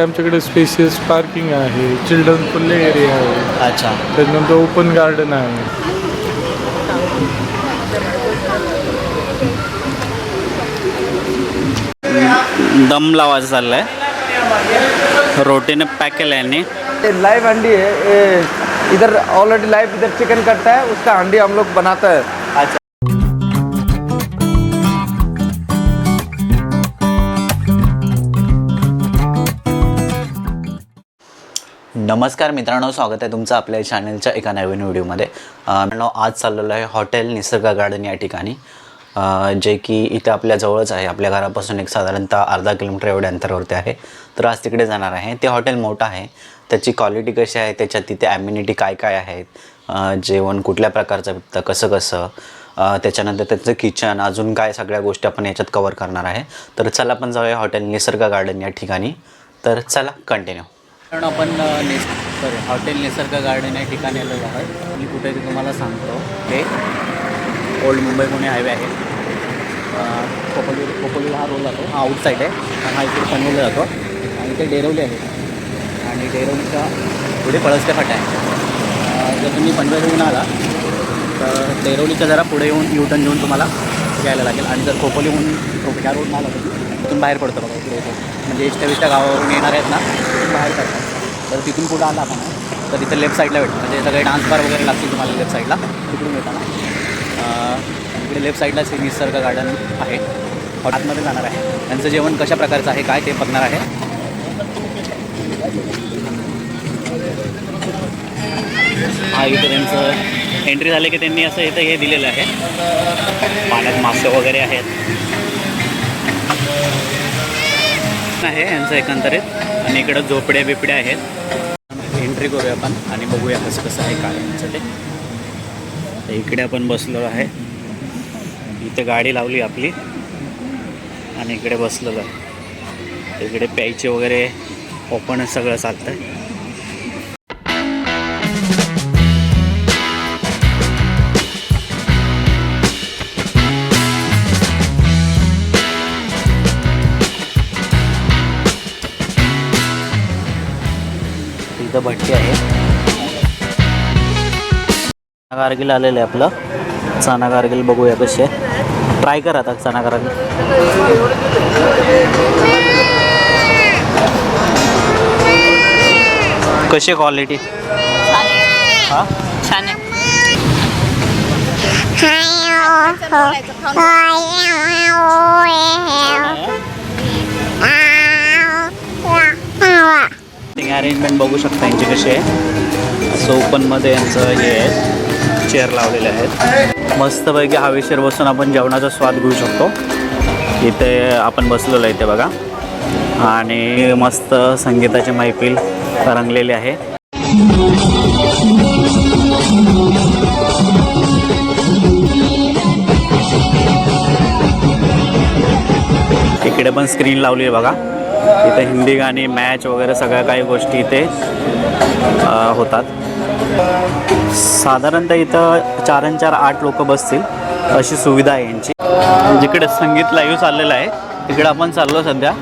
आमच्याकडे spacious parking आहे children play area आहे. अच्छा. त्याच्यानंतर ओपन गार्डन आहे. दम लावायचं चाललंय. रोटीने पॅक केलं यांनी. ये लाइव हंडी है ये इधर ऑलरेडी लाइव इधर चिकन कटता है उसका हंडी हम लोग बनाता है. अच्छा. नमस्कार मित्रांनो स्वागत आहे तुमचं आपल्या चॅनलच्या एका नवीन व्हिडिओमध्ये. मित्रांनो आज चाललेलं आहे हॉटेल निसर्ग गार्डन या ठिकाणी. जे की इथे आपल्या जवळच आहे. आपल्या घरापासून एक साधारणतः अर्धा किलोमीटर एवढ्या अंतरावरती आहे. तर आज तिकडे जाणार आहे. ते हॉटेल मोठं आहे. त्याची क्वालिटी कशी आहे? त्याच्यात तिथे ॲम्युनिटी काय काय आहेत? जेवण कुठल्या प्रकारचं भेटतं कसं कसं? त्याच्यानंतर त्याचं किचन अजून काय सगळ्या गोष्टी आपण याच्यात कवर करणार आहे. तर चला आपण जाऊया हॉटेल निसर्ग गार्डन या ठिकाणी. तर चला कंटिन्यू कारण आपण निस सॉरी हॉटेल निसर्ग गार्डन या ठिकाणी आलेलो आहोत. मी कुठे ते तुम्हाला सांगतो हे ओल्ड मुंबई पुणे हायवे आहे. अ, खोपोली खोपोलीला हा रोड जातो. हा आउटसाईड आहे. हा इकडे पनवेलला जातो. आणि ते डेरवली आहे. आणि डेरवलीच्या पुढे पळसते फाटा आहे. जर तुम्ही पनवेलहून आला तर डेरवलीच्या जरा पुढे येऊन युटर्न घेऊन तुम्हाला यायला लागेल. आणि जर खोपोलीहून खो- ह्या रोडला आला तर तिथून बाहेर पडतो बघा इकडे म्हणजे इष्टविष्ट गावावरून येणार आहेत ना तिथून बाहेर पडतात. तर तिथून पुढं आला आपण. तर तिथे लेफ्ट साईडला भेटतं. म्हणजे सगळे डान्स बार वगैरे लागतील तुम्हाला लेफ्ट साईडला तिकडून येताना. तिकडे लेफ्ट साईडलाच हे निसर्ग गार्डन आहे. आतमध्ये जाणार आहे. त्यांचं जेवण कशा प्रकारचं आहे काय ते बघणार आहे. हा इथं त्यांचं एंट्री झाले की त्यांनी असं इथं हे दिलेलं आहे. पाण्यात मासे वगैरे आहेत. आहे यांचं एकंदरीत. आणि इकडं झोपड्या बिपड्या आहेत. एंट्री करूया आपण आणि बघूया कसं कसं आहे काय ते. इकडे आपण बसलो आहे. इथे गाडी लावली आपली. आणि इकडे बसलेलो आहे. इकडे प्यायचे वगैरे ओपन सगळं चालतं आहे भट्टी आहे. चना कारगिल आलेलं आहे आपलं. चना कारगिल बघूया कशी आहे ट्राय करा आता चना कारगिल कशी क्वालिटी हां? छान आहे. अरेंजमेंट बघू शकता यांची कशी आहे. असं ओपनमध्ये यांचं हे आहे. चेअर लावलेले आहेत. मस्तपैकी हवेशीर बसून आपण जेवणाचा स्वाद घेऊ शकतो. इथे आपण बसलेलो आहे इथे बघा. आणि मस्त संगीताची मैफिल रंगलेली आहे. इकडे पण स्क्रीन लावली आहे बघा. इथे हिंदी गाणी मॅच वगैरे सगळ्या काही गोष्टी इथे होतात. साधारणतः इथं चार आणि चार आठ लोक बसतील अशी सुविधा आहे यांची. जिकडे संगीत लाईव्ह चाललेलं आहे तिकडे आपण चाललो सध्या.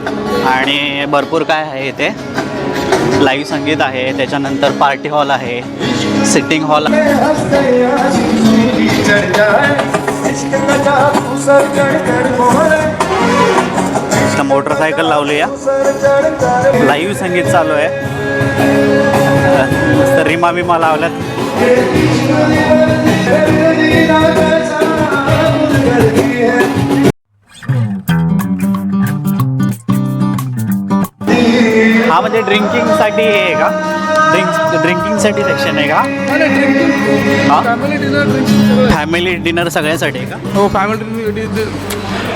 आणि भरपूर काय आहे इथे. लाईव्ह संगीत आहे त्याच्यानंतर पार्टी हॉल आहे सिटिंग हॉल आहे. इथं मोटरसायकल लावली या लाईव्ह संगीत चालू आहे. मस्त रिमा बिमा लावल्यात. हा म्हणजे ड्रिंकिंगसाठी हे आहे का? ड्रिंक ड्रिंकिंगसाठी सेक्शन आहे का? हा? Family dinner drinking family dinner सगळ्यासाठी आहे का? हो फॅमिली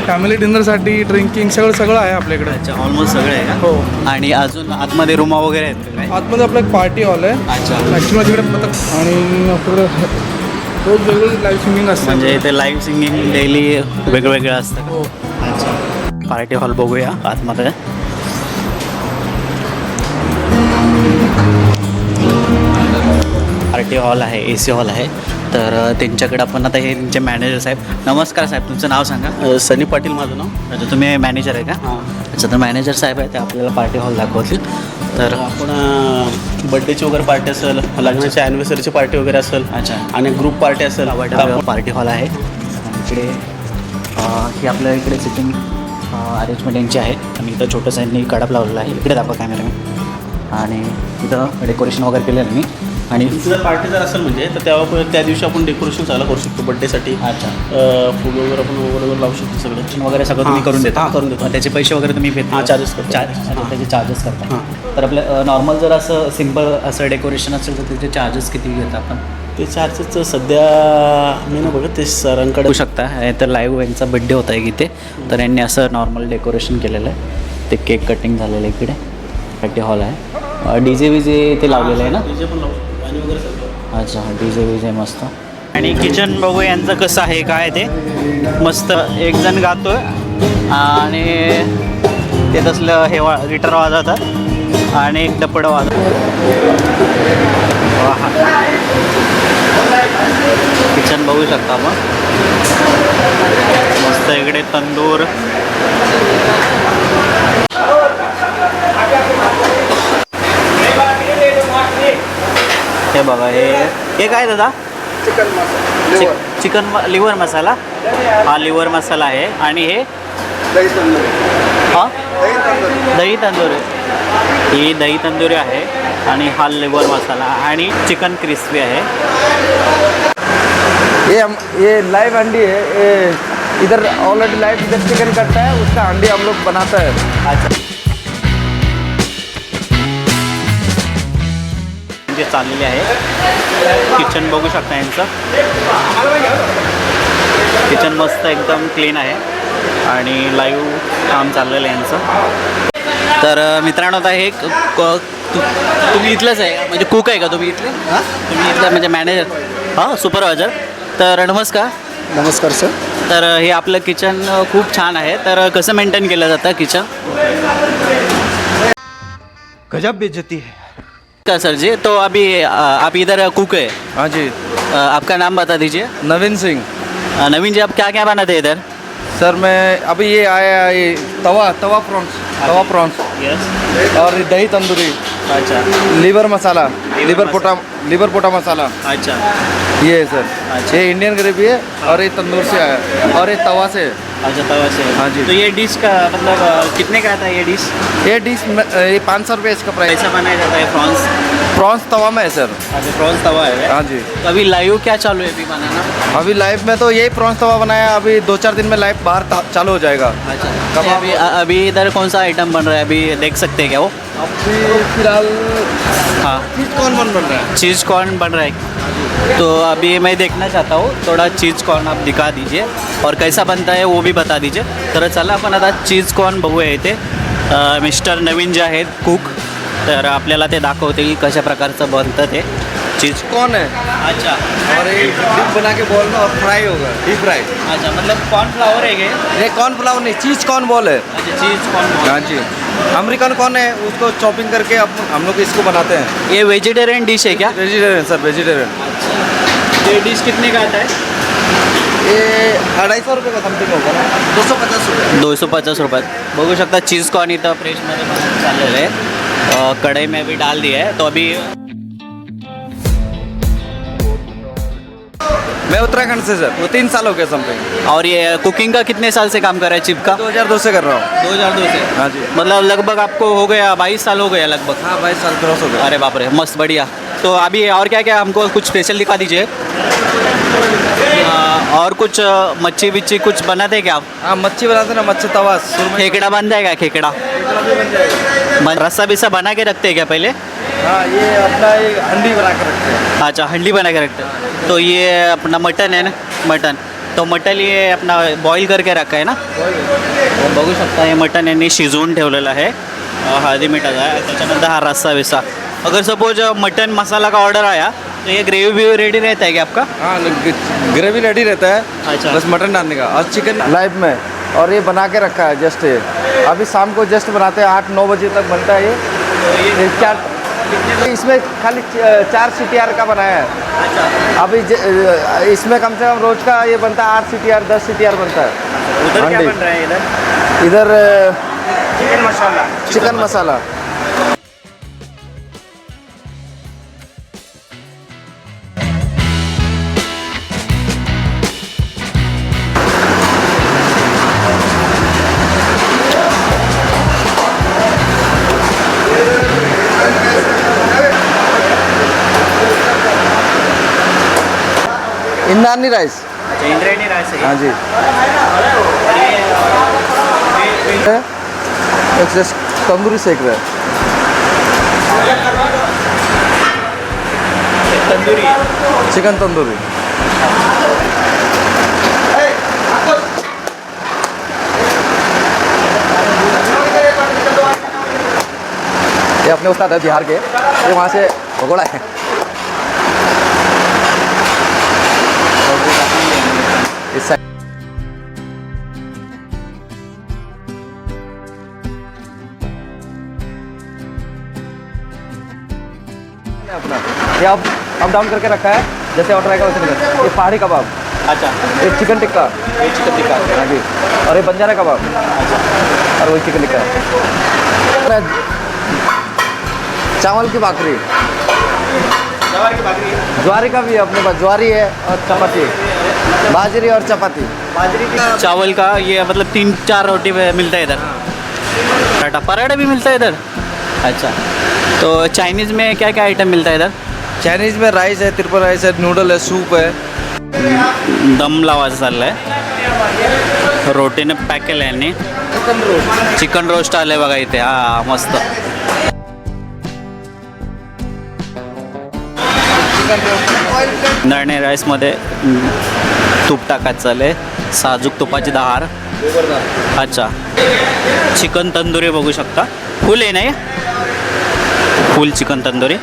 फॅमिली डिनरसाठी ड्रिंकिंग सगळं सगळं आहे आपल्याकडे. अच्छा ऑलमोस्ट सगळे आहे का? हो. आणि अजून आतमध्ये रूमा वगैरे आहेत का काय आतमध्ये आपलं एक पार्टी हॉल आहे. अच्छा. ॲक्च्युली तिकडे मतलब आणि आपलं रोज वेगवेगळी लाईव्ह सिंगिंग असते. म्हणजे इथे लाईव्ह सिंगिंग डेली वेगवेगळं असतं? हो. अच्छा. पार्टी हॉल बघूया आतमध्ये. पार्टी हॉल आहे ए सी हॉल आहे. तर त्यांच्याकडे आपण आता हे त्यांचे मॅनेजर साहेब. नमस्कार साहेब तुमचं नाव सांगा. सनी पाटील माझं नाव. अच्छा तुम्ही मॅनेजर आहे का? अच्छा तर मॅनेजर साहेब आहे ते आपल्याला पार्टी हॉल दाखवतील. तर आपण बड्डेची वगैरे पार्टी असेल लग्नाची ॲनिव्हर्सरीची पार्टी वगैरे असेल अच्छा. आणि ग्रुप पार्टी असेल पार्टी हॉल आहे. इकडे ही आपल्या इकडे सिटिंग अरेंजमेंट यांची आहे. आणि इथं छोटंसं यांनी कडप लावलेलं आहे. इकडे दाखवा कॅमेरा आणि इथं डेकोरेशन वगैरे केलेलं मी. आणि जर पार्टी जर असेल म्हणजे तर तेव्हा त्या दिवशी आपण डेकोरेशन चालू करू शकतो बड्डेसाठी अच्छा. फूड वगैरे आपण वगैरे वगैरे लावू शकतो सगळं. वगैरे सगळं तुम्ही करून देता. हां, करून देतो. त्याचे पैसे वगैरे तुम्ही घेता हां, charges करतो. चार्ज हां. त्याचे चार्जेस करता. तर आपलं नॉर्मल जर असं सिंपल असं डेकोरेशन असेल तर त्याचे चार्जेस किती घेता आपण? ते चार्जेसचं सध्या मी ना बघत ते सरांकडे बघू शकता. हे तर लाईव्ह यांचा बड्डे होता एक इथे. तर यांनी असं नॉर्मल डेकोरेशन केलेलं आहे. ते केक कटिंग झालेलं आहे इकडे. पार्टी हॉल आहे. डी जे विजे ते लावलेलं आहे ना? DJ पण लावू वगैरे सगळं. अच्छा डी जे विजे मस्त. आणि किचन बघू यांचं कसं आहे काय ते? मस्त एक जण गातोय. आणि ते तसलं हे वा गिटार वाजवतात. आणि एक डपड वाजवतात. किचन बघू शकता आपण. मस्त इकडे तंदूर. हे बघा हे हे काय दादा? चिक चिकन म- लिव्हर मसाला हा लिव्हर मसाला आहे. आणि हे? हा? दही तंदुरी. ही दही तंदुरी आहे आणि हा लिव्हर मसाला आणि चिकन क्रिस्पी आहे. ये हम ये लाइव अंडी है ये इधर ऑलरेडी लाइव इधर चिकन कटता है उसका अंडी हम लोग बनाता है। अच्छा. जे चाललेले आहे. किचन बघू शकता यांचं. किचन मस्त एकदम क्लीन आहे. आणि लाईव्ह काम चाललेलं आहे यांचं. तर मित्रांनो आता हे तुम्ही इथलंच आहे म्हणजे कुक आहे का तुम्ही इथले? तुम्ही इथलं म्हणजे मॅनेजर हां सुपरवायझर तर नमस्कार. नमस्कार सर तर हे आपलं किचन खूप छान आहे. तर कसं मेंटेन केलं जातं किचन गजब बेइज्जती है। का सर जी। तो अभी आप इधर कुक है? हाँ जी। आपका नाम बता दीजिए। नवीन सिंह। नवीन जी आप क्या क्या बनाते हैं इधर? सर मैं अभी ये आया ये तवा तवा प्रॉन्स तवा प्रॉन्स यस और ये दही तंदूरी। अच्छा। लीवर मसाला। लीवर। पोटा लीवर पोटा मसाला। अच्छा। ये है सर। अच्छा। ये इंडियन ग्रेवी है और ये तंदूर से आया और ये तवा से है। अच्छा तवा से हाँ जी। तो ये डिश का मतलब अ, कितने का आता है ये डिश? ये डिश में- ये पाँच सौ रुपये इसका प्राइस कैसा बनाया जाता है प्रॉन्स प्रॉन्स तवा में है सर। अच्छा प्रॉन्स तवा है। हाँ जी। तो अभी लाइव क्या चालू है अभी बनाना? अभी लाइव में तो यही प्रॉन्स तवा बनाया अभी दो चार दिन में लाइव बाहर चालू हो जाएगा। अच्छा। कबाब- अभी अभी इधर कौन सा आइटम बन रहा है? अभी देख सकते हैं क्या वो? अभी फ़िलहाल हाँ। चीज़ कौन बन बन रहा है। चीज़ कॉर्न बन रहा है। तो अभी मैं देखना चाहता हूँ। थोड़ा चीज़ कॉर्न आप दिखा दीजिए। और कैसा बनता है वो भी बता दीजिए। तर चला आपण आता चीज़ कॉर्न बघूया इथे अ, मिस्टर नवीन जे आहेत कुक। तर आपल्याला ते दाखवतील कशा प्रकारचं बनतं ते. चीज़ कौन है अच्छा. और ये डिप बना के बॉल में और फ्राई होगा। डीप फ्राई अच्छा मतलब कॉर्नफ्लावर है क्या ये कॉर्न पुलाव नहीं चीज़ कॉर्न बॉल? है अच्छा चीज़ कॉर्न बॉल? हाँ जी। अमेरिकन कॉर्न है? उसको चॉपिंग करके अब हम लोग इसको बनाते हैं। ये वेजिटेरियन डिश है क्या? वेजिटेरियन सर वेजिटेरियन ये डिश कितने का आता है? ये अढ़ाई सौ रुपये का समथिंग होगा ना। दो सौ पचास रुपये दोनशे पचास रुपयात बघू शकता चीज़ कॉर्न इथं फ्रेशमध्ये चाललेलं आहे. कढई में भी डाल दिया है तो अभी मैं उत्तराखंड से सर। वो तीन साल हो गया समथिंग और ये कुकिंग का कितने साल से काम कर रहा है चिप का? दो हज़ार दो से कर रहा हूँ। दो हज़ार दो से? हाँ जी। मतलब लगभग आपको हो गया बाईस साल हो गया लगभग। हाँ बाईस साल क्रॉस हो गया। अरे बाप रे मस्त बढ़िया। तो अभी और क्या क्या हमको कुछ स्पेशल दिखा दीजिए? और कुछ मच्छी बिच्छी कुछ बनाते हैं क्या? आप हाँ मच्छी बनाते ना मच्छी तवा खेकड़ा बन जाएगा खेकड़ा। बन- रस्सा बिस्सा बना के रखते हैं क्या पहले? हाँ ये अपना एक अंडी बना के रखते हैं। अच्छा हंडी बना के रखते हैं। तो ये अपना मटन है ना मटन। तो मटन ये अपना बॉईल करके रखा है ना? बघू शकता हे मटन यांनी शिजवून ठेवलेलं आहे। अ, हळदी मिठाचा त्याच्यानंतर हा रस्सा बिस्सा अगर सपोज़ मटन मसाला का ऑर्डर आया तो ये ग्रेवी भी रेडी रहता है क्या आपका? हाँ ग्रेवी रेडी रहता है अच्छा। बस मटन डालने का। और चिकन लाइव में। और ये बना के रखा है जस्ट ये। अभी शाम को जस्ट बनाते हैं आठ नौ बजे तक बनता है ये। चार इसमें खाली चार सीटीआर का बनाया है। अच्छा। अभी इसमें कम से कम रोज का ये बनता है आठ सी टी आर दस सी टी आर बनता है। उधर क्या बन रहा है इधर? इधर chicken masala chicken masala Indrani rice Indrayani rice हाँ जी। तंदूरी सेक रहा है। तंदुरी। चिकन तंदूरी। ये अपने उस्ताद है बिहार के। ये वहाँ से भगोड़ा है। इस साइड अपना ये अब अप डाउन करके रखा है जैसे ऑर्डर आएगा वैसे मिलेगा ये पहाड़ी कबाब अच्छा। ये चिकन टिक्का ये चिकन टिक्का हाँ जी। और ये बंजारा कबाब अच्छा। और वही चिकन टिक्का चावल की भाकरी। जवार की भाकरी। ज्वारी का भी है अपने पास। ज्वारी है और चपाती बाजरी और चपाती। बाजरी की चावल का ये मतलब तीन चार रोटी मिलता है इधर। पराठा पराठा भी मिलता है इधर? अच्छा। तो चाइनीज़ में क्या क्या आइटम मिलता है इधर? चाइनीज़ में राइस है त्रिपल राइस है नूडल है सूप है। दम लावायचं चाललं आहे रोटीने पॅक केलं आहे यांनी चिकन रोस्ट आलं आहे बघा इथे हा मस्त। राईसमध्ये हम्म, तूप टाकायचं चाललं आहे साजूक तुपाची दहार. अच्छा. चिकन तंदुरी बघू शकता. फुल आहे नाही फुल चिकन तंदुरी.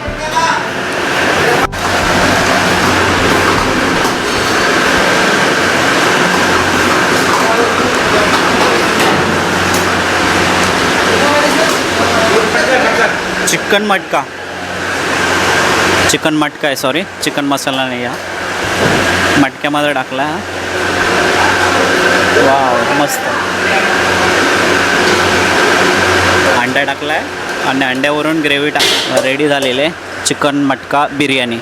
चिकन मटका. चिकन मटका आहे सॉरी चिकन मसाला नाही हा. मटक्यामध्ये टाकला. हा वाव मस्त. अंडा टाकला आहे आणि अंड्यावरून ग्रेव्ही टाक रेडी झालेली आहे चिकन मटका बिर्याणी.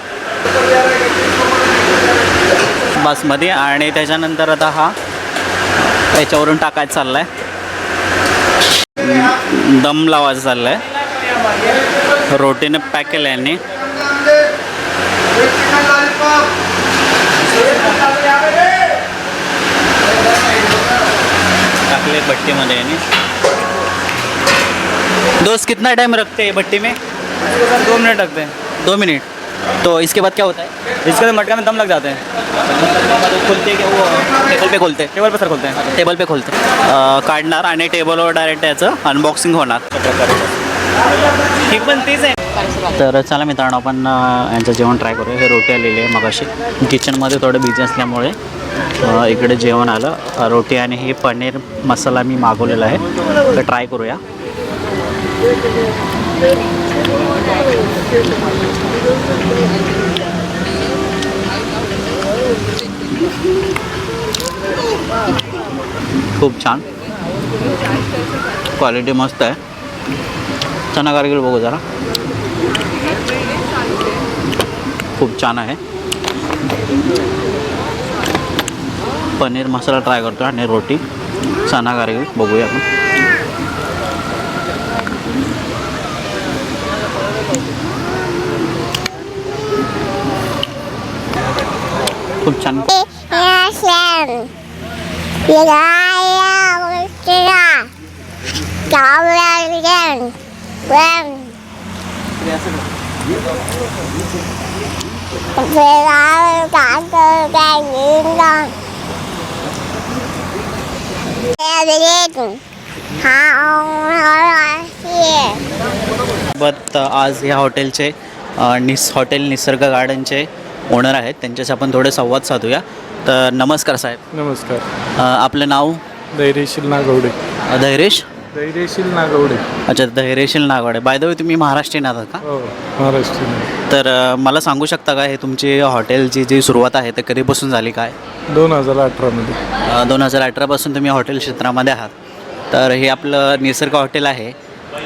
बासमती आणि त्याच्यानंतर आता हा त्याच्यावरून टाकायचं चालला आहे दम लावायचं चाललाय. आहे रोटीने पॅक केलं आहे यांनी. टाकले भट्टीमध्ये यांनी. दोस्त कितना टाइम रखते हैं भट्टी में? दो मिनट लगते हैं दो मिनट तो इसके बाद क्या होता है? इसके बाद मटका में दम लग जाते हैं। खोलते हैं वो टेबल पे खोलते टेबल पर सर खोलते हैं। टेबल पे खोलते काढणार आणि टेबलवर डायरेक्ट याचं अनबॉक्सिंग होणार. हे पण तेच आहे. तर चला मित्रांनो आपण यांचं जेवण ट्राय करूया. हे रोटी आलेली आहे मगाशी. किचनमध्ये थोडं बिझी असल्यामुळे इकडे जेवण आलं. रोटी आणि हे पनीर मसाला मी मागवलेला आहे. तर ट्राय करूया. खूप छान. क्वालिटी मस्त आहे. चना कारगिल बघू जरा. खूप छान आहे. पनीर मसाला ट्राय करतो आणि रोटी. चना कारगिल बघूया छान. Yasen. Wilayah Utara. Kawalan. Wen. Wilayah Kata dan Yundan. Evelyn. Haorasi. सोबत आज या हॉटेलचे अ, निस हॉटेल निसर्ग गार्डनचे ओनर आहेत त्यांच्याशी आपण थोडे संवाद साधूया तर नमस्कार साहेब नमस्कार अ, आपलं नाव धैर्यशील नागवडे धैरेश धैर्यशील नागवडे. अच्छा Dhairyashil Nagwade. By the way तुम्ही महाराष्ट्रीयन आहात का? हो महाराष्ट्रीयन तर अ, मला सांगू शकता का हे तुमची हॉटेलची जी सुरुवात आहे ते कधीपासून झाली काय? दोन हजार अठरामध्ये दोन हजार अठरापासून तुम्ही हॉटेल क्षेत्रामध्ये आहात. तर हे आपलं निसर्ग हॉटेल आहे.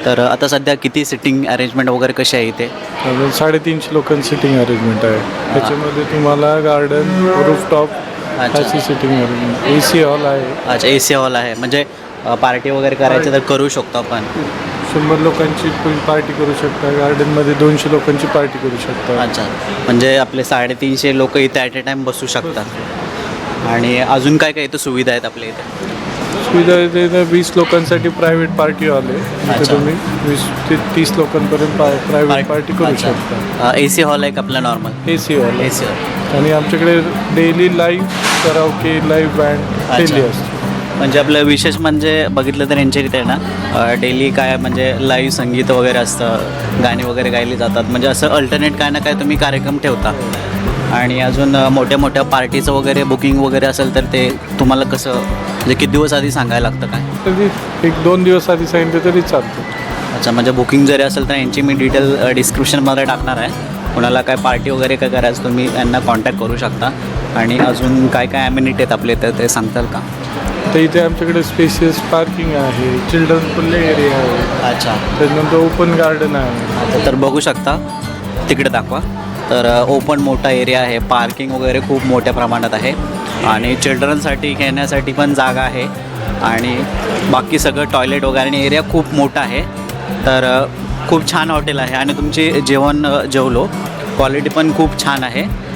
तर आता सध्या किती सिटिंग अरेंजमेंट वगैरे कशी आहे इथे? अजून साडेतीनशे लोकांची सिटिंग अरेंजमेंट आहे. त्याच्यामध्ये तुम्हाला गार्डन रूफटॉप अच्छा. अशी sitting arrangement A C hall आहे. अच्छा ए सी हॉल आहे. म्हणजे पार्टी वगैरे करायची तर करू शकतो आपण. शंभर लोकांची तुम्ही पार्टी करू शकता गार्डनमध्ये दोनशे लोकांची पार्टी करू शकता. अच्छा. म्हणजे आपले साडेतीनशे लोक इथे ॲट ए टाईम बसू शकतात. आणि अजून काय काय इथं सुविधा आहेत आपल्या इथे? सुविधा इथे वीस लोकांसाठी प्रायव्हेट पार्टी हॉल आहे अच्छा. तिथे तुम्ही वीस ते तीस लोकांपर्यंत प्रायव्हेट पार्टी करू शकता. ए सी हॉल आहे का आपला normal A C hall A C hall आणि आमच्याकडे daily live karaoke live band daily असते. म्हणजे आपलं विशेष म्हणजे बघितलं तर यांच्या इथे ना डेली काय म्हणजे लाईव्ह संगीत वगैरे असतं गाणी वगैरे गायली जातात. म्हणजे असं अल्टरनेट काय ना काय तुम्ही कार्यक्रम ठेवता. आणि अजून मोठ्या मोठ्या पार्टीचं वगैरे बुकिंग वगैरे असेल तर ते तुम्हाला कसं म्हणजे किती दिवस आधी सांगायला लागतं काय? तरी एक दोन दिवस आधी सांगितलं तरी चालतं. अच्छा म्हणजे बुकिंग जरी असेल तर यांची मी डिटेल डिस्क्रिप्शनमध्ये टाकणार आहे. कोणाला काय पार्टी वगैरे काय करायचं तुम्ही यांना कॉन्टॅक्ट करू शकता. आणि अजून काय काय ॲम्युनिटी आहेत आपले तर ते सांगताल का? तर इथे आमच्याकडे स्पेशियस पार्किंग आहे चिल्ड्रन प्ले एरिया आहे. अच्छा. त्याच्यानंतर ओपन गार्डन आहे. आता तर बघू शकता तिकडे दाखवा. तर ओपन मोठा एरिया आहे. पार्किंग वगैरे खूप मोठ्या प्रमाणात आहे. आणि चिल्ड्रनसाठी खेळण्यासाठी पण जागा आहे. आणि बाकी सगळं टॉयलेट वगैरे आणि एरिया खूप मोठा आहे. तर खूप छान हॉटेल आहे. आणि तुमचे जेवण जेवलो. क्वालिटी पण खूप छान आहे.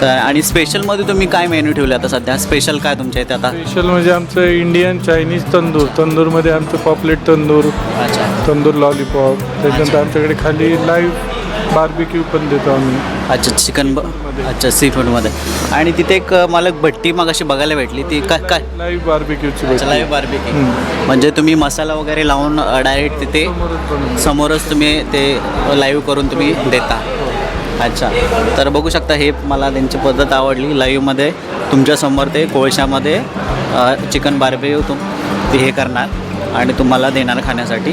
तर आणि स्पेशलमध्ये तुम्ही काय मेन्यू ठेवले आता सध्या? स्पेशल काय तुमच्या इथे आता? स्पेशल म्हणजे आमचं इंडियन चायनीज तंदूर. तंदूरमध्ये आमचं पॉपलेट तंदूर अच्छा. तंदूर लॉलीपॉप त्याच्यानंतर आमच्याकडे खाली लाईव्ह बार्बिक्यू पण देतो आम्ही. अच्छा चिकन ब अच्छा सी फूडमध्ये आणि तिथे एक मला एक भट्टी मग अशी बघायला भेटली. ती काय काय? लाईव्ह बार्बिक्यूची अच्छा लाईव्ह बार्बिक्यू. म्हणजे तुम्ही मसाला वगैरे लावून डायरेक्ट तिथे समोरच तुम्ही ते लाईव्ह करून तुम्ही देता. अच्छा. तर बघू शकता हे मला त्यांची पद्धत आवडली लाईव्हमध्ये तुमच्यासमोर ते कोळशामध्ये चिकन बार्बिक्यू तुम ते हे करणार आणि तुम्हाला देणार खाण्यासाठी.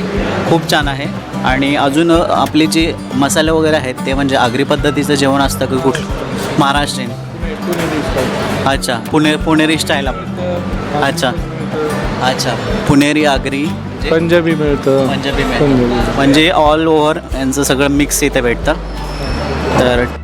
खूप छान आहे. आणि अजून आपले जे मसाले वगैरे आहेत ते म्हणजे आगरी पद्धतीचं जेवण असतं की कुठलं? महाराष्ट्रीयन. अच्छा पुणे पुणेरी स्टाईल आपलं. अच्छा. अच्छा पुणेरी आगरी. पंजाबी मिळतं. पंजाबी पंजाबी. म्हणजे ऑल ओव्हर यांचं सगळं मिक्स इथे भेटतं. तर